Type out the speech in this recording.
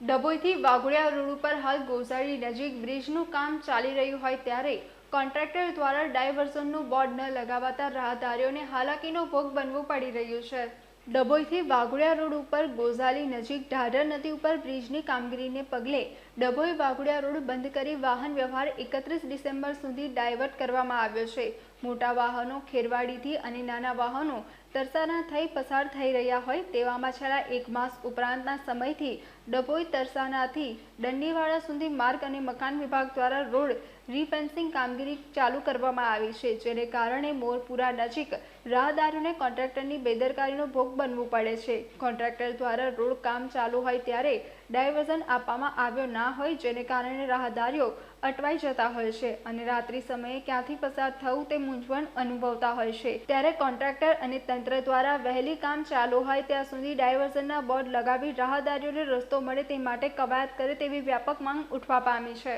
ડભોઈથી Waghodia road ઉપર હાલ ગોઝારી નજીક બ્રિજનું કામ ચાલી રહ્યું હોય ત્યારે કોન્ટ્રાક્ટર દ્વારા ડાયવર્ઝનનું બોર્ડ ન લગાવાતા રાહદારીઓને હાલાકીનો ભોગ બનવું પડી રહ્યું છે. ડભોઈથી વાઘોડિયા રોડ ઉપર ગોઝાલી નજીક ઢાઢર નદી ઉપર બ્રિજની કામગીરીને પગલે ડભોઈ વાઘોડિયા રોડ બંધ કરી વાહન વ્યવહાર એકત્રીસ ડિસેમ્બર સુધી ડાયવર્ટ કરવામાં આવ્યો છે. મોટા વાહનો, ખેરવાડીથી અને નાના વાહનો તરસાના થઈ પસાર થઈ રહ્યા હોય તેવામાં છેલ્લા એક માસ ઉપરાંતના સમયથી ડભોઈ તરસાનાથી દંડીવાડા સુધી માર્ગ અને મકાન વિભાગ દ્વારા રોડ રીફેન્સિંગ કામગીરી ચાલુ કરવામાં આવી છે, જેને કારણે મોરપુરા નજીક રાહદારીઓને કોન્ટ્રાક્ટરની બેદરકારીનો ભોગ બનવું પડે છે. કોન્ટ્રાક્ટર દ્વારા રોડ કામ ચાલુ હોય ત્યારે ડાયવર્ઝન આપવામાં આવ્યો ના હોય જેને કારણે રાહદારીઓ અટવાઈ જતા હોય છે અને રાત્રિ સમયે ક્યાંથી પસાર થવું તે મૂંઝવણ અનુભવતા હોય છે. ત્યારે કોન્ટ્રાક્ટર અને તંત્ર દ્વારા વહેલી કામ ચાલુ હોય ત્યાં સુધી ડાયવર્ઝનના બોર્ડ લગાવી રાહદારીઓને રસ્તો મળે તે માટે કવાયત કરે તેવી વ્યાપક માંગ ઉઠવા પામી છે.